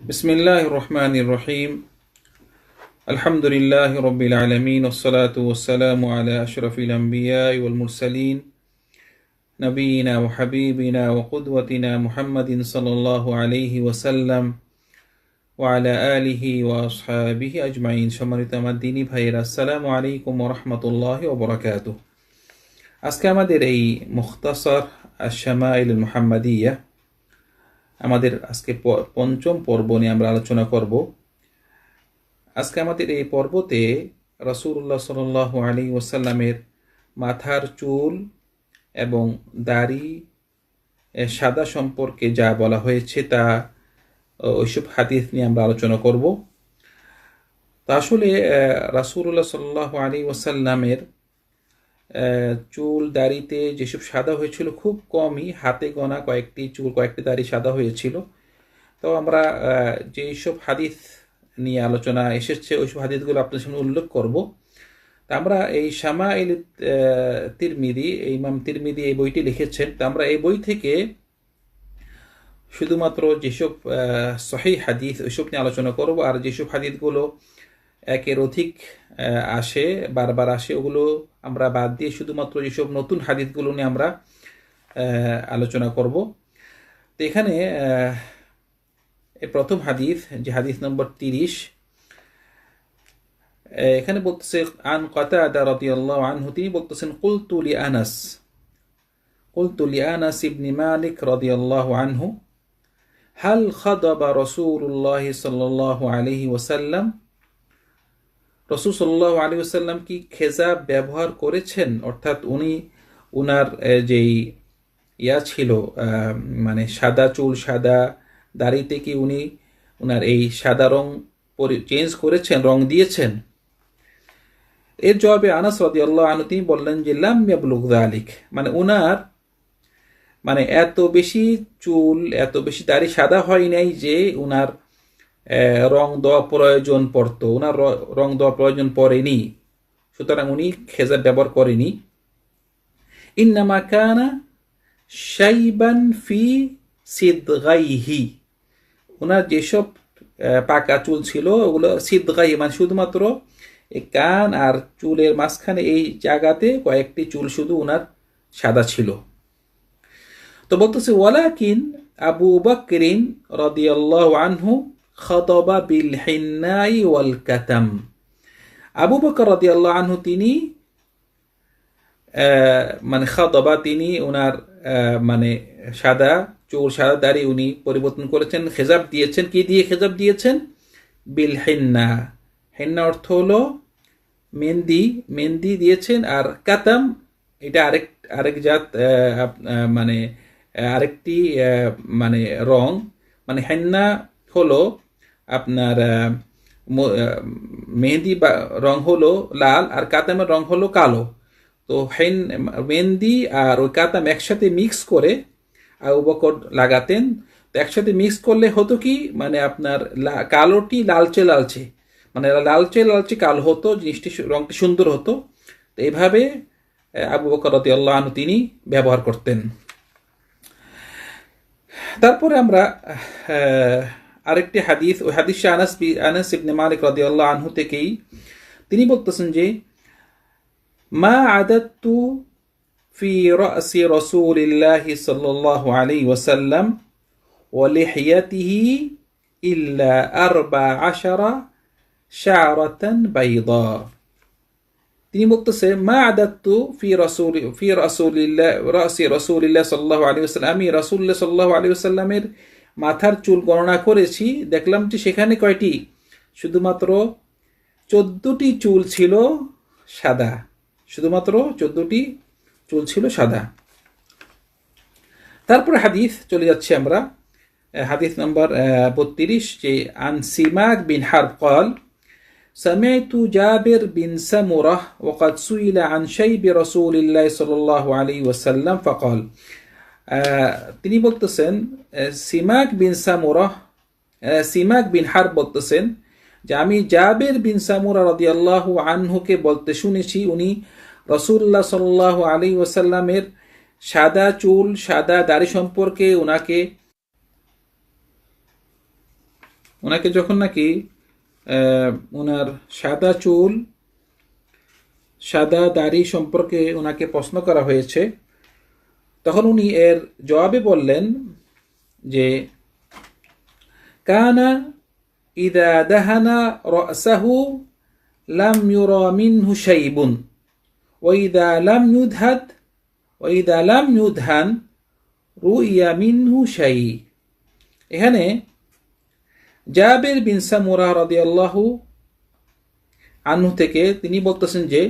بسم الله الرحمن الرحيم الحمد لله رب العالمين والصلاة والسلام على أشرف الأنبياء والمرسلين نبينا وحبيبنا وقدوتنا محمد صلى الله عليه وسلم وعلى آله وأصحابه أجمعين সম্মানিত আমার দিনী ভাইয়েরা আসসালামু আলাইকুম ওরহমতুল্লাহ ওবরাকাত আজকে আমাদের এই মুখতাসর আশামাইল মুহাম্মাদিয়া আমাদের আজকে পঞ্চম পর্ব নিয়ে আমরা আলোচনা করব। আজকে আমাদের এই পর্বতে রসুল্লাহ সাল আলী ওসাল্লামের মাথার চুল এবং দাড়ি সাদা সম্পর্কে যা বলা হয়েছে তা ওইসব হাদিস নিয়ে আমরা আলোচনা করব। তা আসলে রাসুল্লাহ সাল্লাহ আলী ওসাল্লামের চুল দাড়িতে যেসব সাদা হয়েছিল খুব কমই, হাতে গোনা কয়েকটি চুল, কয়েকটি দাড়ি সাদা হয়েছিল। তো আমরা যেসব হাদিস নিয়ে আলোচনা এসেছে, ওইসব হাদিসগুলো আপনার সামনে উল্লেখ করব। তা আমরা এই শামা ইল তিরমিদি, এই ইমাম তিরমিদি এই বইটি লিখেছেন। তা আমরা এই বই থেকে শুধুমাত্র যেসব সহি হাদিস ওইসব নিয়ে আলোচনা করব, আর যেসব হাদিসগুলো একের অধিক আসে, বারবার আসে, ওগুলো আমরা বাদ দিয়ে শুধুমাত্র যেসব নতুন হাদিসগুলো নিয়ে আমরা আলোচনা করব। তো এখানে প্রথম হাদিস, যে হাদিস নম্বর তিরিশ এখানে বলতেছে, আন কাতাদা রাদিয়াল্লাহু আনহু তিনি বলতেছেন, কুলতু লি আনাস কুলতু লি আনাস ইবনে মালিক রাদিয়াল্লাহু আনহু হাল খাদাবা রাসূলুল্লাহ সাল্লাল্লাহু আলাইহি ওয়াসাল্লাম রসুল সাল্লাহ আলী আসাল্লাম কি খেজাব ব্যবহার করেছেন? অর্থাৎ উনি উনার যেই ইয়া ছিল মানে সাদা চুল, সাদা দাড়িতে কি উনি উনার এই সাদা রং চেঞ্জ করেছেন, রং দিয়েছেন? এর জবাবে আনাস রদি আনু তিনি বললেন যে, লাম ইয়াবলুগ আলিক মানে উনার মানে এত বেশি চুল, এত বেশি দাড়ি সাদা হয় নাই যে উনার রং দেওয়া প্রয়োজন পড়তো। ওনার র- দেওয়া প্রয়োজন পড়েনি। সুতরাং উনি খেজাব ব্যবহার করেনি। ইন্নামা কানা শাইবান ফি সিদগাইহি। ওনার যেসব পাকা চুল ছিল, ওগুলো সিদগাই মানে শুধুমাত্র এই কান আর চুলের মাঝখানে এই জায়গাতে কয়েকটি চুল শুধু ওনার সাদা ছিল। তো বলতেছে, ওয়ালাকিন আবু বকরিন রাদিয়াল্লাহু আনহু খতবা বিল হিন্নাই ওয়াল কাতাম। আবু বকর রাদিয়াল্লাহু আনহু তিনি মানে খতবা তিনি ওনার মানে সাদা চুল, সাদা দাড়ি উনি পরিবর্তন করেছেন খেজাব দিয়েছেন। কি দিয়ে খেজাব দিয়েছেন? বিল হিন্না। হিন্না অর্থ হলো মেহেন্দি মেহেন্দি দিয়েছেন আর কাতাম, এটা আরেক আরেক জাত মানে আরেকটি মানে রং। মানে হেন্না হলো আপনার আহ, ম- আহ, মেহেদি বা রং হলো লাল আর কাতামের রং হলো কালো। তো হেন মেহেন্দি আর ওই কাতাম একসাথে মিক্স করে আবু বকর লাগাতেন। তো একসাথে মিক্স করলে হতো কি মানে আপনার কালোটি লালচে লালচে মানে লালচে লালচে কালো হতো জিনিসটি রংটি সুন্দর হতো। তো এইভাবে আবু বকর আনহু তিনি ব্যবহার করতেন। তারপরে আমরা আরেকটি হাদিস ওই হাদিস আনাস বি আনাস ইবনে মালিক রাদিয়াল্লাহু আনহু থেকেই তিনি বলতেছেন যে মা আদাত্তু في رأس رسول الله صلى الله عليه وسلم ولحيته إلا أربع عشر شعرة بيضاء তিনি বলতেছে মা আদাত্তু ফি রসুল ফি রসুলিল্লাহ রাসি রসুলিল্লাহ সাল্লাহ আলী আসাল্লাম আমি রসুল্লাহ সাল্লাহ আলী আসাল্লামের মাথার চুল গণনা করেছি দেখলাম যে সেখানে কয়টি শুধুমাত্র চোদ্দটি চুল ছিল সাদা শুধুমাত্র চোদ্দটি চুল ছিল সাদা তারপরে হাদিস চলে যাচ্ছি আমরা আহ, হাদিস নম্বর বত্রিশ যে আন সিমাক বিন হারব قال سمعت جابر بن سمرة وقد سئل عن شيب رسول الله صلى الله عليه وسلم فقال আহ, তিনি বলতেছেন সিমাক বিন সামুরা আহ, সিমাক বিন হার বলতেছেন যে আমি জাবের বিন সামুরা রাদিয়াল্লাহু আনহুকে বলতে শুনেছি। উনি রসুল্লাহ সাল্লাহ আলী ওসাল্লামের সাদা চুল সাদা দাড়ি সম্পর্কে ওনাকে ওনাকে যখন নাকি ওনার সাদা চুল সাদা দাড়ি সম্পর্কে ওনাকে প্রশ্ন করা হয়েছে তখন উনি এর জবাবে বললেন যে, কানা ইদা দাহানা রাসাহু লাম ইউরা মিনহু শাইবুন ওয়াইদা লাম ইউদহাদ ওয়াইদা লাম ইউদহান, রুইয়া মিনহু শাই। এখানে জাবের বিন সামুরা রাদিয়াল্লাহু আনহু থেকে তিনি বলতেছেন যে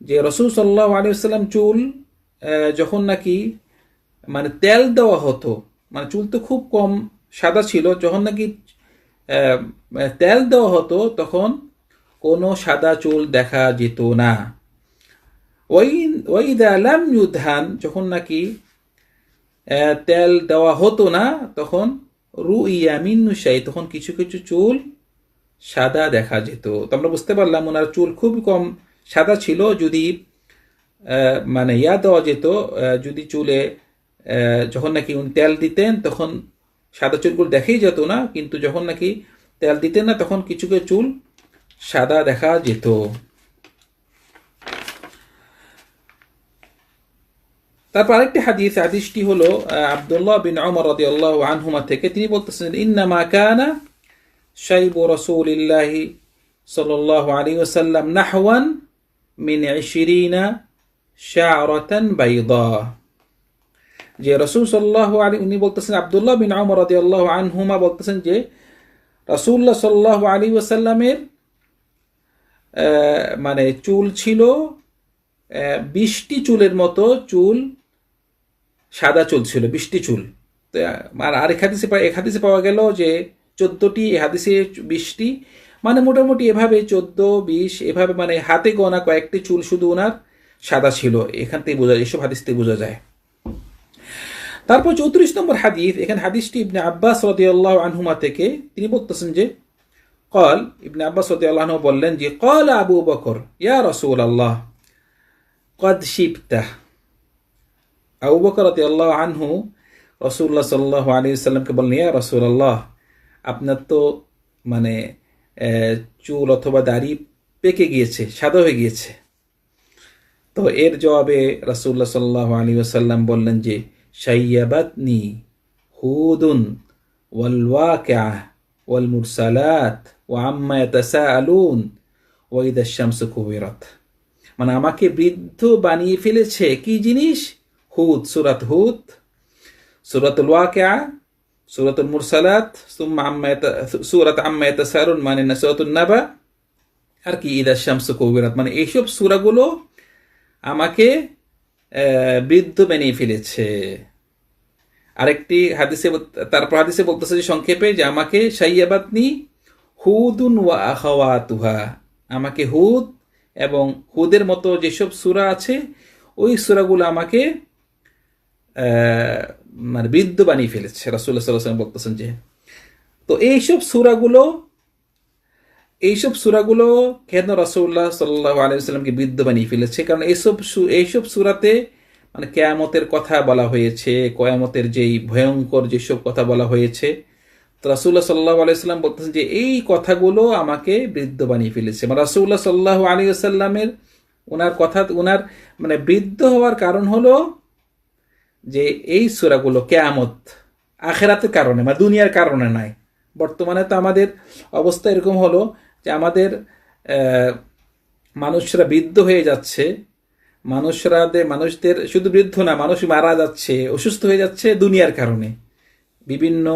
যে রসুল সাল্লাহ আলিয়াল্লাম চুল যখন নাকি মানে তেল দেওয়া হতো মানে চুল তো খুব কম সাদা ছিল, যখন নাকি তেল দেওয়া হতো, তখন কোনো সাদা চুল দেখা যেত না। ওই ওই দালাম ইউধান, যখন নাকি তেল দেওয়া হতো না, তখন রু ইয়ামিনুসাই তখন কিছু কিছু চুল সাদা দেখা যেত। তো আমরা বুঝতে পারলাম, ওনার চুল খুব কম সাদা ছিল, যদি মানে ইয়া দেওয়া যেত যদি চুলে যখন নাকি উনি তেল দিতেন, তখন সাদা চুলগুলো দেখেই যেত না, কিন্তু যখন নাকি তেল দিতেন না, তখন কিছু কিছু চুল সাদা দেখা যেত। তারপর আরেকটি হাদিস, হাদিসটি হলো আবদুল্লাহ বিন ওমর রাদিয়াল্লাহু আনহুমা থেকে, তিনি বলতেছেন, ইন্নামা কানা শাইব রাসূলিল্লাহি সাল্লাল্লাহু আলাইহি ওয়াসাল্লাম নাহওয়ান মিন 20 শা'রাতান বাইদা। যে রাসূল সাল্লাল্লাহু আলাইহি, উনি বলতেছেন, আব্দুল্লাহ বিন ওমর রাদিয়াল্লাহু আনহুমা বলতেছেন যে, রাসূলুল্লাহ সাল্লাল্লাহু আলাইহি ওয়াসাল্লামের মানে চুল ছিল বিশটি চুলের মতো চুল, সাদা চুল ছিল, বিশটি চুল। আর আরেক হাদিসে এক হাদিসে পাওয়া গেল যে, চোদ্দটি হাদিসে বিশটি মানে মোটামুটি এভাবে চোদ্দ, বিশ, এভাবে মানে হাতে গোনা কয়েকটি চুল শুধু ওনার সাদা ছিল, এখান থেকে বোঝা যায়, এসব হাদিস থেকে বোঝা যায়। তারপর চৌত্রিশ নম্বর হাদিস, এখানে হাদিসটি ইবনে আব্বাস রদিয়াল্লাহ আনহুমা থেকে তিনি বলতেছেন যে, কল ইবনে আব্বাস রদিয়াল্লাহ আনহু বললেন যে, কল আবু বকর, ইয়া রসুল আল্লাহ কদ শিবতা। আবু বকর রদিয়াল্লাহ আনহু রসুল্লাহ সাল্লাহ আলী সাল্লামকে বললেন, ইয়া রসুল আল্লাহ আপনার তো মানে চুল অথবা দাড়ি পেকে গিয়েছে, সাদা হয়ে গিয়েছে। তো এর জবাবে রাসুল্লাহ সাল্লাহ আলী ওসাল্লাম বললেন যে, শাইয়াবাতনি হুদুন ওয়াল ওয়াকিআ ওয়াল মুরসালাত ওয়া আম্মা ইয়াতাসাআলুন ওয়া ইদা শামসু কুবিরাত। মানে আমাকে বৃদ্ধ বানিয়ে ফেলেছে কি জিনিস? হুদ, সুরাত হুদ, সুরাতুল ওয়াকিআ সুরাতুল মুরসালাত, সুম্মা আম্মা সুরাত আম্মা ইয়াতাসাআলুন মানে সুরাতুন নাবা, আর কি, ইদা শামসু কুবিরাত। মানে এইসব সূরাগুলো আমাকে বৃদ্ধ বানিয়ে ফেলেছে। আরেকটি হাদিসে তারপর হাদিসে বলতেছে যে সংক্ষেপে যে আমাকে সাইয়াবাতনি হুদুন ওয়া আখাওয়াতুহা। আমাকে হুদ এবং হুদের মতো যেসব সূরা আছে, ওই সূরাগুলো আমাকে মানে বৃদ্ধ বানিয়ে ফেলেছে। রাসূলুল্লাহ সাল্লাল্লাহু আলাইহি বলতেছেন যে, তো এইসব সূরাগুলো এইসব সুরাগুলো কেন রাসৌল্লাহ সাল্লাহ আলাইসাল্লামকে বৃদ্ধ বানিয়ে ফেলেছে? কারণ এইসব এইসব সুরাতে মানে কেয়ামতের কথা বলা হয়েছে, কয়ামতের যেই ভয়ঙ্কর যেসব কথা বলা হয়েছে, তো রাসুল্লাহ সাল্লাহ আলাইসাল্লাম বলতেছেন যে এই কথাগুলো আমাকে বৃদ্ধ বানিয়ে ফেলেছে। মানে রাসুল্লাহ সাল্লাহ আলী আসাল্লামের ওনার কথা ওনার মানে বৃদ্ধ হওয়ার কারণ হলো যে এই সুরাগুলো কেয়ামত, আখেরাতের কারণে মানে দুনিয়ার কারণে নয়। বর্তমানে তো আমাদের অবস্থা এরকম হলো যে আমাদের মানুষরা বৃদ্ধ হয়ে যাচ্ছে, মানুষরা মানুষদের শুধু বৃদ্ধ না, মানুষ মারা যাচ্ছে, অসুস্থ হয়ে যাচ্ছে দুনিয়ার কারণে। বিভিন্ন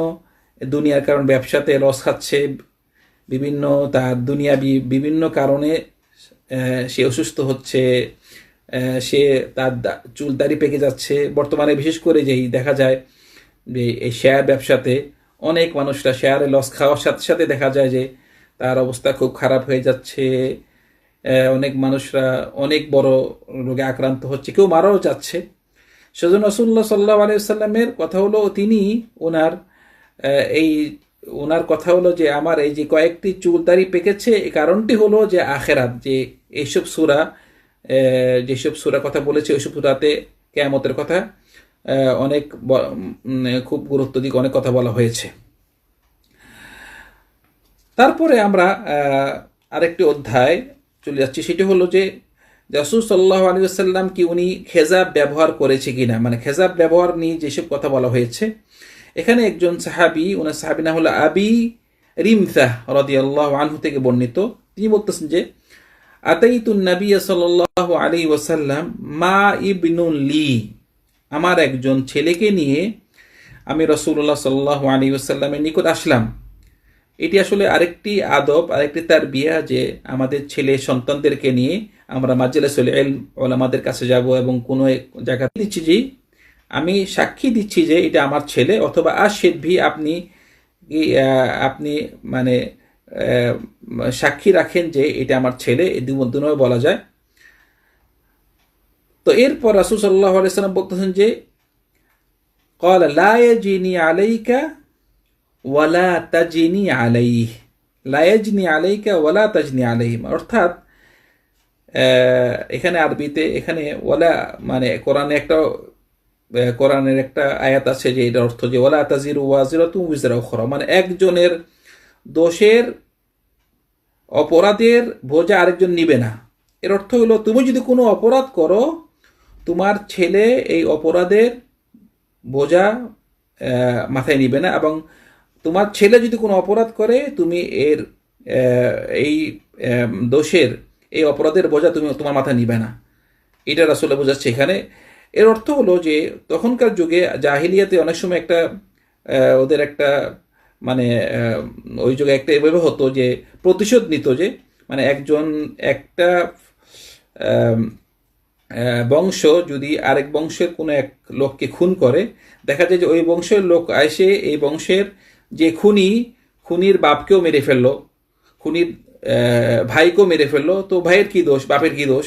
দুনিয়ার কারণ ব্যবসাতে লস খাচ্ছে, বিভিন্ন তার দুনিয়া বিভিন্ন কারণে সে অসুস্থ হচ্ছে সে তার চুল দাড়ি পেকে যাচ্ছে। বর্তমানে বিশেষ করে যেই দেখা যায় যে এই শেয়ার ব্যবসাতে অনেক মানুষরা শেয়ারে লস খাওয়ার সাথে সাথে দেখা যায় যে তার অবস্থা খুব খারাপ হয়ে যাচ্ছে। অনেক মানুষরা অনেক বড় রোগে আক্রান্ত হচ্ছে, কেউ মারাও যাচ্ছে। সেজন্য রসুল্লাহ সাল্লাহ আলাইসাল্লামের কথা হলো, তিনি ওনার এই, ওনার কথা হলো যে, আমার এই যে কয়েকটি চুল দাড়ি পেকেছে এই কারণটি হলো যে আখেরাত, যে এইসব সুরা যেসব সুরা কথা বলেছে ওইসব সুরাতে কেয়ামতের কথা অনেক খুব গুরুত্ব দিক, অনেক কথা বলা হয়েছে। তারপরে আমরা আরেকটি অধ্যায় চলে যাচ্ছি। সেটি হলো যে রসুল সাল্লাহ আলী আসাল্লাম কি উনি খেজাব ব্যবহার করেছে কিনা? মানে খেজাব ব্যবহার নিয়ে যেসব কথা বলা হয়েছে, এখানে একজন সাহাবি ওনার সাহাবি না হলো আবি রিমসাহ রদিয়াল্লাহ আনহু থেকে বর্ণিত। তিনি বলতেছেন যে আতাইতুন নবী সাল্লাহ আলী ওয়াসাল্লাম মা ইবনুল লি, আমার একজন ছেলেকে নিয়ে আমি রসুল্লাহ সাল্লাহ আলী ওসাল্লামের নিকট আসলাম। এটি আসলে আরেকটি আদব, আরেকটি তার বিয়া যে আমাদের ছেলে সন্তানদেরকে নিয়ে আমরা মাজ্জালাসুল আমাদের কাছে যাব এবং কোনো জায়গা দিচ্ছি যে, আমি সাক্ষী দিচ্ছি যে এটা আমার ছেলে অথবা আর ভি, আপনি আপনি মানে সাক্ষী রাখেন যে এটা আমার ছেলে দুনয় বলা যায়। তো এরপর রাসুল সাল্লাহ আলাইসাল্লাম বলতেছেন যে কল লায়ে জিনি আলাইকা ওয়ালা তাজিনি আলাইহ, লায়াজনি আলাইকা ওয়ালা তাজনি আলাইহিম। অর্থাৎ এখানে আরবিতে, এখানে ওয়ালা মানে কোরআনে একটা কোরআনের একটা আয়াত আছে যে এটার অর্থ যে ওয়ালা তাজির ওয়াজিরাতু উইজরা উখরা। মানে একজনের দোষের অপরাধের বোঝা আরেকজন নিবে না। এর অর্থ হলো, তুমি যদি কোনো অপরাধ করো, তোমার ছেলে এই অপরাধের বোঝা মাথায় নিবে না এবং তোমার ছেলে যদি কোনো অপরাধ করে, তুমি এর এই দোষের, এই অপরাধের বোঝা তুমি তোমার মাথায় নিবে না। এটা আসলে বোঝাচ্ছে এখানে। এর অর্থ হলো যে, তখনকার যুগে জাহিলিয়াতে অনেক সময় একটা ওদের একটা মানে ওই যুগে একটা এভাবে হতো যে, প্রতিশোধ নিত যে মানে একজন, একটা বংশ যদি আরেক বংশের কোনো এক লোককে খুন করে, দেখা যায় যে ওই বংশের লোক এসে এই বংশের যে খুনি, খুনির বাপকেও মেরে ফেলল, খুনির ভাইকেও মেরে ফেলল, তো ভাইয়ের কি দোষ, বাপের কি দোষ?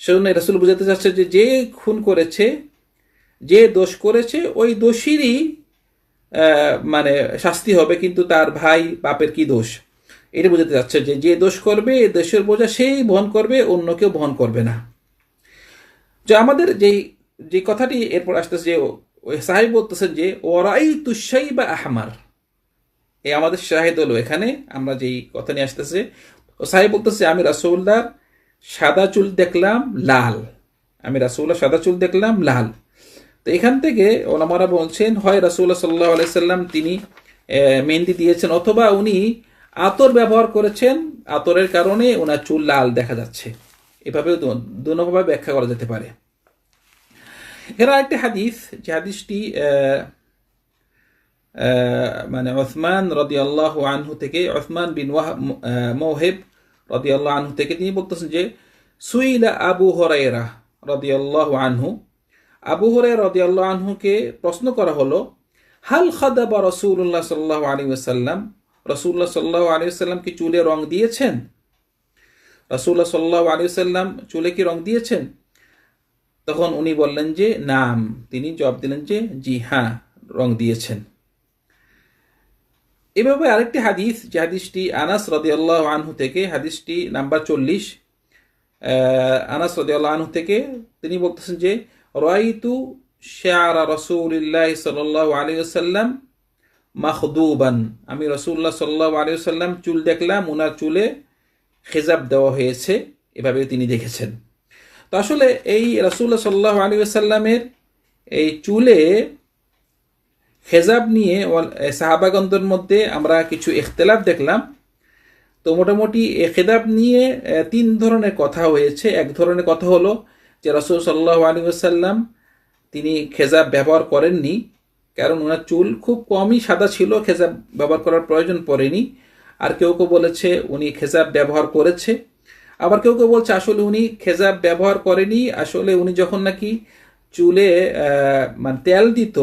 সেজন্য রাসুল বুঝাতে চাচ্ছে যে যে খুন করেছে, যে দোষ করেছে, ওই দোষীরই মানে শাস্তি হবে, কিন্তু তার ভাই, বাপের কি দোষ? এটা বোঝাতে চাচ্ছে যে যে দোষ করবে দোষের বোঝা সেই বহন করবে, অন্য কেউ বহন করবে না। যে আমাদের যেই যে কথাটি এরপর আসতেছে যে সাহেব বলতেছেন যে ওরাই তুষাই বা আহমার। এই আমাদের শাহেদ হলো। এখানে আমরা যেই কথা নিয়ে আসতেছে সাহেব বলতেছে, আমি রাসৌল্লার সাদা চুল দেখলাম লাল। আমি রাসৌল্লাহ সাদা চুল দেখলাম লাল। তো এখান থেকে ওলামারা বলছেন, হয় রাসৌল্লাহ সাল্লাহ আলাইসাল্লাম তিনি মেহেন্দি দিয়েছেন অথবা উনি আতর ব্যবহার করেছেন, আতরের কারণে ওনার চুল লাল দেখা যাচ্ছে। এভাবেও দু- দুভাবে ব্যাখ্যা করা যেতে পারে। এরা আরেকটি হাদিস, যে হাদিসটি মানে ওসমান রদি আল্লাহ আনহু থেকে, ওসমান বিন ওয়াহ- মৌহেব রদি আল্লাহ আনহু থেকে তিনি বলতেছেন যে, সুইলা আবু হরাইরা রদি আল্লাহ আনহু। আবু হরে রদি আল্লাহ আনহুকে প্রশ্ন করা হলো, হাল খাদাবা রসুল্লাহ সাল্লাহ আলী ওসাল্লাম রসুল্লাহ সাল্লাহ আলী ওসাল্লাম কি চুলে রং দিয়েছেন? রসুল্লাহ সাল্লাহ আলী সাল্লাম চুলে কি রং দিয়েছেন? তখন উনি বললেন যে, নাম। তিনি জবাব দিলেন যে, জি হ্যাঁ রং দিয়েছেন। এভাবে আরেকটি হাদিস, যে হাদিসটি আনাস রদিয়াল্লাহ আনহু থেকে, হাদিসটি নাম্বার চল্লিশ আনাস রদিয়াল্লাহ আনহু থেকে তিনি বলতেছেন যে, রাইতু শারা রসুলিল্লাহ সাল্লাহ আলী সাল্লাম মাহদুবান আমি রসুল্লাহ সাল্লাহ আলী সাল্লাম চুল দেখলাম ওনার চুলে খেজাব দেওয়া হয়েছে, এভাবে তিনি দেখেছেন। তো আসলে এই রাসুল্লাহ সাল্লাহ আলী সাল্লামের এই চুলে খেজাব নিয়ে সাহাবাগন্ধের মধ্যে আমরা কিছু ইখতলাফ দেখলাম। তো মোটামুটি খেদাব নিয়ে তিন ধরনের কথা হয়েছে। এক ধরনের কথা হলো যে রসুল সাল্লাহ আলী তিনি খেজাব ব্যবহার করেননি, কারণ ওনার চুল খুব কমই সাদা ছিল, খেজাব ব্যবহার করার প্রয়োজন পড়েনি। আর কেউ কেউ বলেছে উনি খেজাব ব্যবহার করেছে। আবার কেউ কেউ বলছে আসলে উনি খেজাব ব্যবহার করেনি। আসলে উনি যখন নাকি চুলে মানে তেল দিত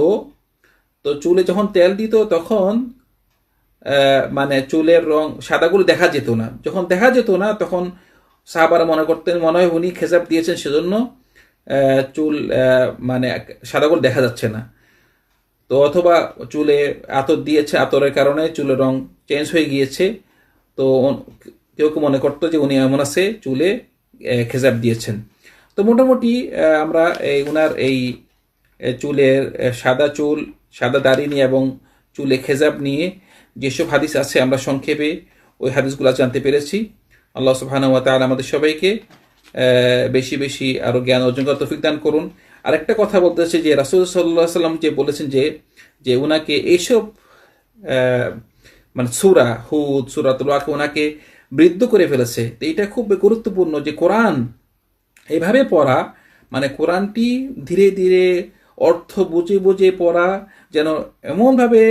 তো চুলে যখন তেল দিত, তখন মানে চুলের রং সাদাগুলো দেখা যেত না। যখন দেখা যেত না, তখন সাহাবারা মনে করতেন, মনে হয় উনি খেসাব দিয়েছেন সেজন্য চুল মানে সাদাগুলো দেখা যাচ্ছে না। তো অথবা চুলে আতর দিয়েছে, আতরের কারণে চুলের রং চেঞ্জ হয়ে গিয়েছে। তো কেউ কেউ মনে করতো যে উনি এমন আছে, চুলে খেজাব দিয়েছেন। তো মোটামুটি আমরা এই উনার এই চুলের সাদা চুল সাদা দাড়ি নিয়ে এবং চুলে খেজাব নিয়ে যেসব হাদিস আছে আমরা সংক্ষেপে ওই হাদিসগুলো জানতে পেরেছি। আল্লাহ সুবহানাহু ওয়া তাআলা আমাদের সবাইকে বেশি বেশি আরও জ্ঞান অর্জন করার তৌফিক দান করুন। আরেকটা কথা বলতে বলতেছে যে রাসূল আলাইহি সাল্লাম যে বলেছেন যে যে ওনাকে এইসব মানে সুরা হুদ, সুরাতুল ওয়াকে ওনাকে বৃদ্ধ করে ফেলেছে। তো এটা খুব গুরুত্বপূর্ণ যে কোরআন এভাবে পড়া মানে কোরআনটি ধীরে ধীরে অর্থ বুঝে বুঝে পড়া, যেন এমনভাবে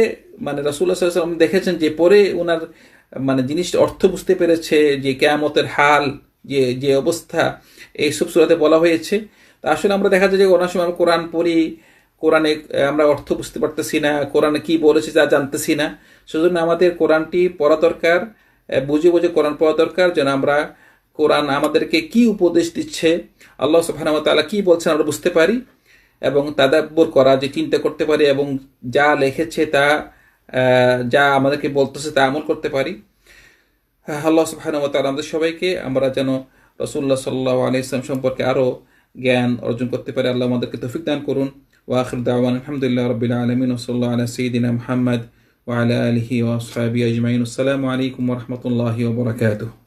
মানে রাসুল্লাহ সাল্লাম দেখেছেন যে পরে ওনার মানে জিনিসটা অর্থ বুঝতে পেরেছে যে কেয়ামতের হাল, যে যে অবস্থা, এইসব সুরাতে বলা হয়েছে। তা আসলে আমরা দেখা যায় যে ওনার সময় আমরা কোরআন পড়ি, কোরআনে আমরা অর্থ বুঝতে পারতেছি না, কোরআনে কী বলেছে তা জানতেছি না। সেজন্য আমাদের কোরআনটি পড়া দরকার বুঝে বুঝে কোরআন পড়া দরকার, যেন আমরা কোরআন আমাদেরকে কি উপদেশ দিচ্ছে, আল্লাহ তাআলা কি বলছেন আমরা বুঝতে পারি। এবং তাদাব্বর করা যে চিন্তা করতে পারি এবং যা লিখেছে তা যা আমাদেরকে বলতেছে তা আমল করতে পারি। আল্লাহ সুবহানাহু আমাদের সবাইকে, আমরা যেন রাসূলুল্লাহ সাল্লাল্লাহু আলাইহি ইসলাম সম্পর্কে আরও জ্ঞান অর্জন করতে পারি, আল্লাহ আমাদেরকে তৌফিক দান করুন। ওয়া আখির দাওয়ানা আলহামদুলিল্লাহ রাব্বিল আলামিন, ওয়া সাল্লাল্লাহু আলা সাইয়্যিদিনা মুহাম্মদ ওয়া আলা আলিহি ওয়া আসহাবিহি আজমাইন। আসসালামু আলাইকুম রাহমাতুল্লাহি ওয়া বারাকাতুহু।